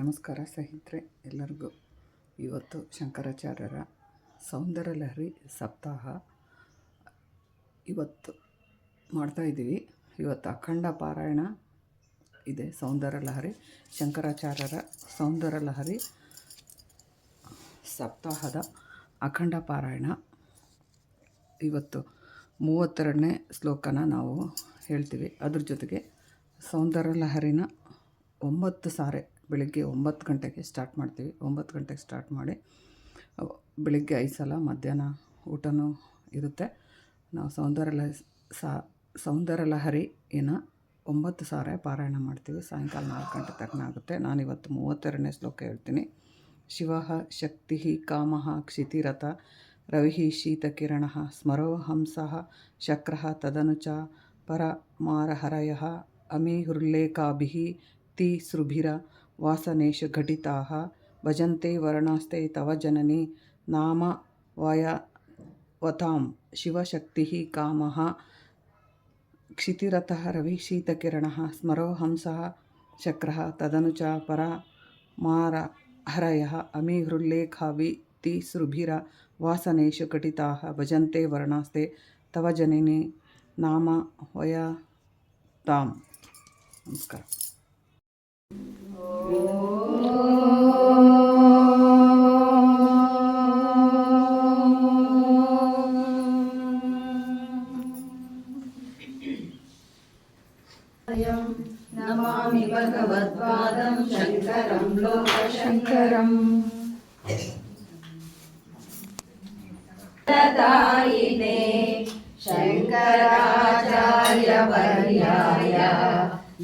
ನಮಸ್ಕಾರ ಸ್ನೇಹಿತರೆ, ಎಲ್ಲರಿಗೂ ಇವತ್ತು ಶಂಕರಾಚಾರ್ಯರ ಸೌಂದರ್ಯ ಲಹರಿ ಸಪ್ತಾಹ ಇವತ್ತು ಮಾಡ್ತಾ ಇದ್ದೀವಿ. ಇವತ್ತು ಅಖಂಡ ಪಾರಾಯಣ ಇದೆ ಸೌಂದರ್ಯ ಲಹರಿ ಶಂಕರಾಚಾರ್ಯರ ಸೌಂದರ್ಯ ಲಹರಿ ಸಪ್ತಾಹದ ಅಖಂಡ ಪಾರಾಯಣ. ಇವತ್ತು ಮೂವತ್ತೆರಡನೇ ಶ್ಲೋಕನ ನಾವು ಹೇಳ್ತೀವಿ. ಅದ್ರ ಜೊತೆಗೆ ಸೌಂದರ್ಯ ಲಹರಿನ ಒಂಬತ್ತು ಸಾರೆ ಬೆಳಗ್ಗೆ ಒಂಬತ್ತು ಗಂಟೆಗೆ ಸ್ಟಾರ್ಟ್ ಮಾಡ್ತೀವಿ. ಒಂಬತ್ತು ಗಂಟೆಗೆ ಸ್ಟಾರ್ಟ್ ಮಾಡಿ ಬೆಳಗ್ಗೆ ಐದು ಸಲ ಮಧ್ಯಾಹ್ನ ಊಟನೂ ಇರುತ್ತೆ. ನಾವು ಸೌಂದರ್ಯ ಸಾ ಸೌಂದರ್ಯ ಏನ ಒಂಬತ್ತು ಸಾರೆ ಪಾರಾಯಣ ಮಾಡ್ತೀವಿ. ಸಾಯಂಕಾಲ ನಾಲ್ಕು ಗಂಟೆ ತನಕ ಆಗುತ್ತೆ. ನಾನಿವತ್ತು ಮೂವತ್ತೆರಡನೇ ಶ್ಲೋಕ ಹೇಳ್ತೀನಿ. ಶಿವ ಶಕ್ತಿ ಕಾಮಃ ಕ್ಷಿತಿರಥ ರವಿ ಶೀತಕಿರಣ ಸ್ಮರೋ ಹಂಸ ಶಕ್ರ ತದನುಚ ಪರಮಾರಹರಯ ಅಮಿಹುರ್ಲೇಖಾಭಿ ತಿ भक्तिसुरभिरवासनेषु घटिता। भजंते वर्णस्ते तव जननी नाम वयवतां शिवशक्ति काम। क्षितिरथ रविशीतकिरणः स्मरो हंसः शक्रः तदनु च परमारहरयः अमिहृल्लेखावितिसृभिरवासनेषु घटिताः। भजन्ते तव जननि नाम वयता नमस्कार। भगवत्पादं शङ्करं लोकशङ्करम् दायिने शङ्कराचार्यवर्याय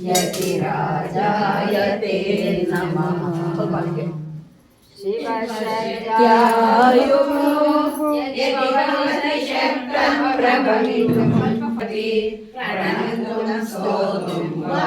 यतिराजाय ते नमः। शिवशक्त्यायो यतिशक्तं प्रभवितुमपि प्रणन्तुं स्तोतुं वा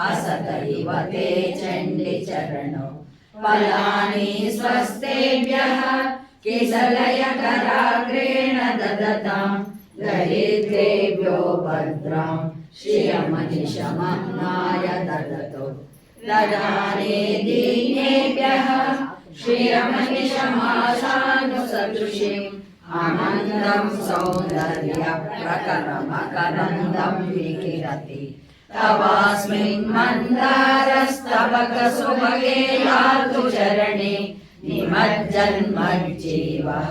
इव ते चण्डिचरणौ। फलानि स्वस्तेभ्यः किसलयकराग्रेण ददताम्। दरिद्रेभ्यो भद्रां श्रियमनिशमन्नाय ददतु। ददाने दीनेभ्यः श्रियमनिशमाशानुसदृशिम् आनन्दं सौन्दर्यप्रकरमकरन्दं विकिरति। तवास्मिन् मन्दारस्तबकसुभगे यातु चरणे, निमज्जन्मज्जीवः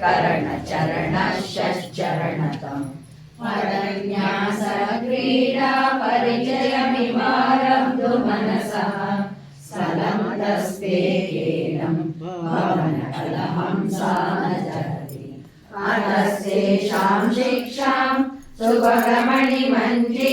करणचरणश्चरणतम् परन्यासक्रीडापरिचयमिवारब्धु मनसः सलं तस्ते केनम् भवनकलहंसानजति अनस्तेषां शिक्षां सुभगमणिमञ्जी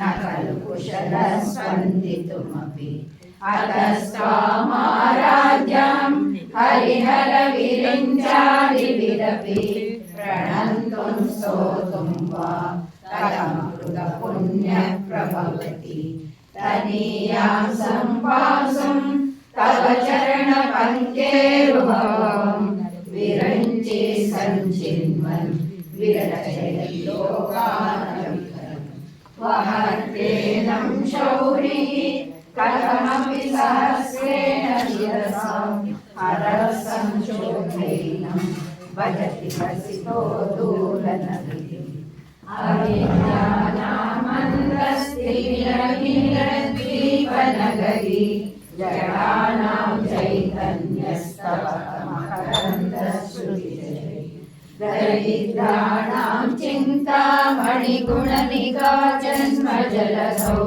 न खलु कुशलस्पन्दितुमपि अतस्त्वामाराध्यां हरिहरविरिञ्चादिभिरपि प्रणन्तुं स्तोतुं वा कथमकृतपुण्यः प्रभवति तनीयां सम्पासुं तव चरणपङ्केरुभवं विरञ्चे सञ्चिन्वन् विरचयति लोकानविहरम् वहत्येनं शौरिः कथमपि सहस्रेण शिरसां हरसंशोधेनं भजति वसितो दूरनगरिम् अविद्यानामन्दस्तिमिरमिरद्वीपनगरी जडानां चैतन्यस्तव मकरन्दस्व दरिद्राणां चिन्तामणिगुणनिका जन्मजलधौ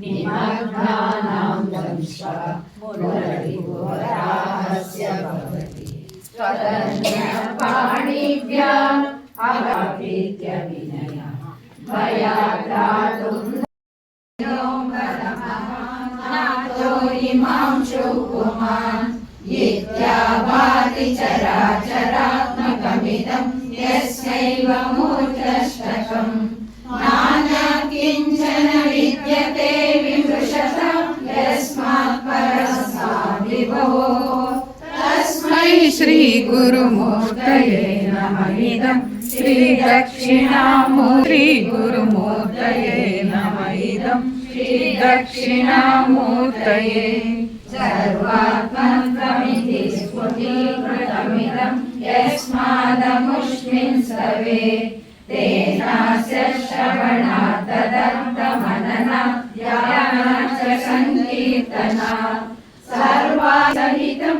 निमग्नानां दंष्ट्वा मुररिपुराहस्य भवति त्वदन्यपाणिभ्याम् अगापीत्य विनया मया गातुं नातो इमां शुकुमान् इत्याभाति चराचरात्मकमिदं यस्यैव मूर्तष्टकम् तस्मै श्रीगुरुमूर्तये नमः इदं श्रीदक्षिणामू श्रीगुरुमूर्तये नमः इदं श्रीदक्षिणामूर्तये सर्वात्मत्वमिति स्फुटीकृतमिदं यस्मादमुष्मिन् स्तवे तेनास्य श्रवणात् तदन्तमनना ध्यानात् च सङ्कीर्तना सर्वासहितं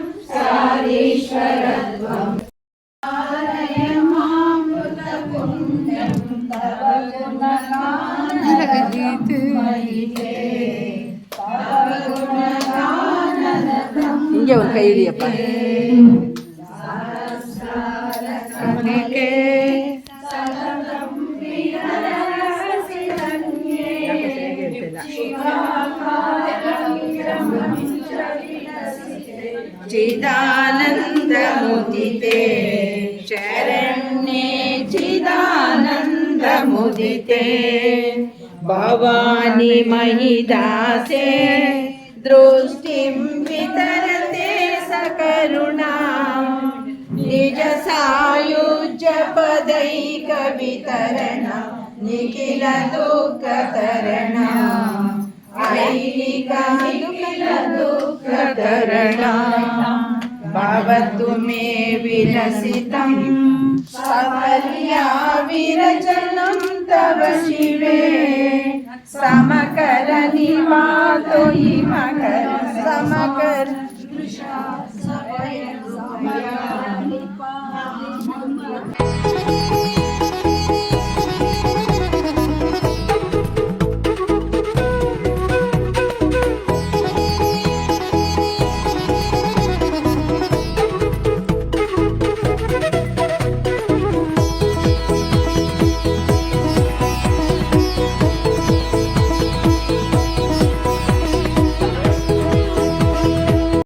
ಹಿಂಗೆ ಒಂದು ಕೈ ಹಿಡಿಯಪ್ಪ ಕಲಿಕೆ चिदानन्दमुदिते शरण्ये चिदानन्दमुदिते भवानि महिदासे दृष्टिं वितरते निजसायुज्यपदैकवितरण निखिलदुःखतरण ऐहिकनिखिलदुःखतरण भवतु मे विलसितं सफल्या विरचनं तव शिवे समकर निवातो मकर समकर